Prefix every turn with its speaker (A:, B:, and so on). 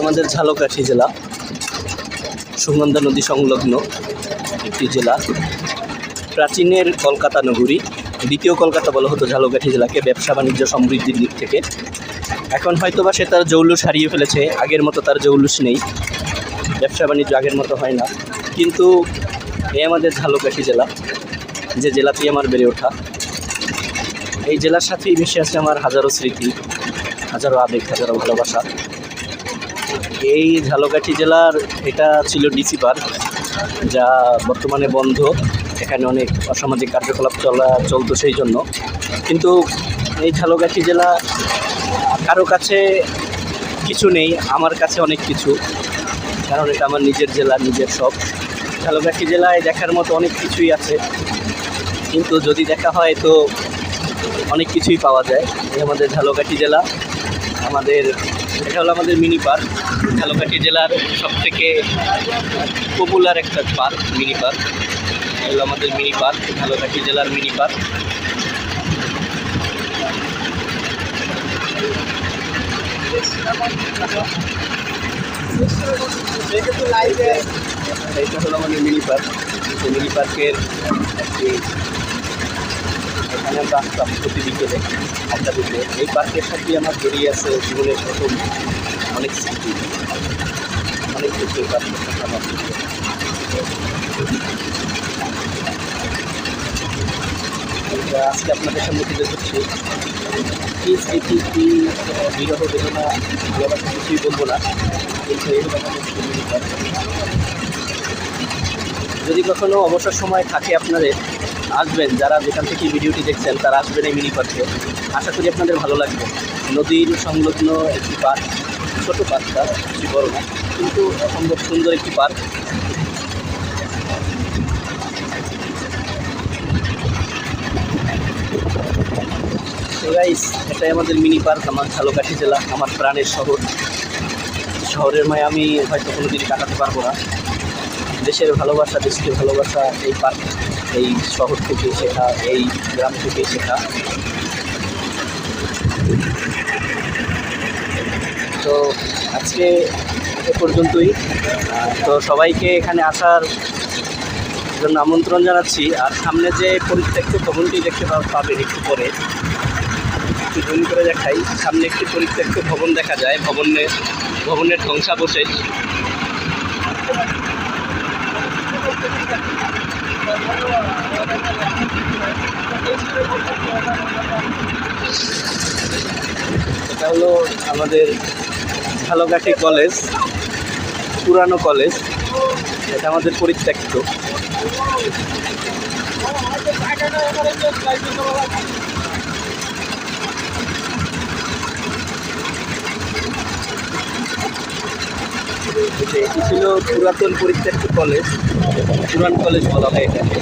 A: আমাদের ঝালকাঠি জেলা, সুগন্ধা নদী সংলগ্ন একটি জেলা। প্রাচীনের কলকাতা নগরী, দ্বিতীয় কলকাতা বলা হতো ঝালকাঠি জেলাকে, ব্যবসা বাণিজ্য সমৃদ্ধির দিক থেকে। এখন হয়তোবা সে তার জৌলুস হারিয়ে ফেলেছে, আগের মতো তার জৌলুস নেই। ব্যবসা বাণিজ্য আগের মতো হয় না। কিন্তু এ আমাদের ঝালকাঠি জেলা, যে জেলাতেই আমার বেড়ে ওঠা। এই জেলার সাথেই মিশে আছে আমার হাজারো স্মৃতি, হাজারো আবেগ, হাজারো ভালোবাসা। এই ঝালকাঠি জেলার এটা ছিল ডিসি পার্ক, যা বর্তমানে বন্ধ। এখানে অনেক অসামাজিক কার্যকলাপ চলা, চলতো সেই জন্য। কিন্তু এই ঝালকাঠি জেলা কারও কাছে কিছু নেই, আমার কাছে অনেক কিছু। কারণ এটা আমার নিজের জেলা, নিজের সব ঝালকাঠি জেলায় দেখার মতো অনেক কিছুই আছে। কিন্তু যদি দেখা হয় তো অনেক কিছুই পাওয়া যায়। আমাদের ঝালকাঠি জেলা, আমাদের, এটা হলো আমাদের মিনি পার্ক ঝালকাঠি জেলার সব থেকে পপুলার একটা পার্ক মিনি পার্ক এগুলো আমাদের মিনি পার্ক ঝালকাঠি জেলার মিনি পার্ক এইটা হলো আমাদের মিনি পার্ক মিনি পার্কের এখানে আমরা আসতাম প্রতি বিকেলে দিতে এই পার্কের সাথে আমার জড়িয়ে আছে জীবনের প্রথম অনেক স্মৃতি অনেক কিছু এই পার্কের সাথে আমার আজকে আপনাদের সামনে তুলে ধরছি কী স্মৃতি কী বিরহ বেদনা ভালোবাসা কিছুই বলব না কিন্তু এই যদি কখনো অবসর সময় থাকে আপনাদের আসবেন, যারা যেখান থেকে ভিডিওটি দেখছেন, তারা আসবেন এই মিনি পার্কে আশা করি আপনাদের ভালো লাগবে। নদীর সংলগ্ন একটি পার্ক, ছোটো পার্কটা, বেশি বড় না, কিন্তু অসম্ভব সুন্দর একটি পার্ক। গাইস এটাই আমাদের মিনি পার্ক, আমার ঝালকাঠি জেলা, আমার প্রাণের শহর। শহরের মায় আমি হয়তো কোনো দিন কাটাতে পারব না। দেশের ভালোবাসা, দেশকে ভালোবাসা, এই পার্ক। এই শহর থেকে শেখা এই গ্রাম থেকে শেখা তো আজকে এ পর্যন্তই। তো সবাইকে এখানে আসার জন্য আমন্ত্রণ জানাচ্ছি। আর সামনে যে পরিত্যক্ত ভবনটি দেখতে পাবেন একটু পরে। একটু জুম করে দেখাই। সামনে একটি পরিত্যক্ত ভবন দেখা যায়। ভবনের ভবনের ধ্বংসাবশেষ। এটা হলো আমাদের ঝালকাঠি কলেজ পুরানো কলেজ। এটা আমাদের পরিত্যক্ত। এটি ছিল পুরাতন পরিত্যক্ত কলেজ পুরান কলেজ বলা হয় এটাকে।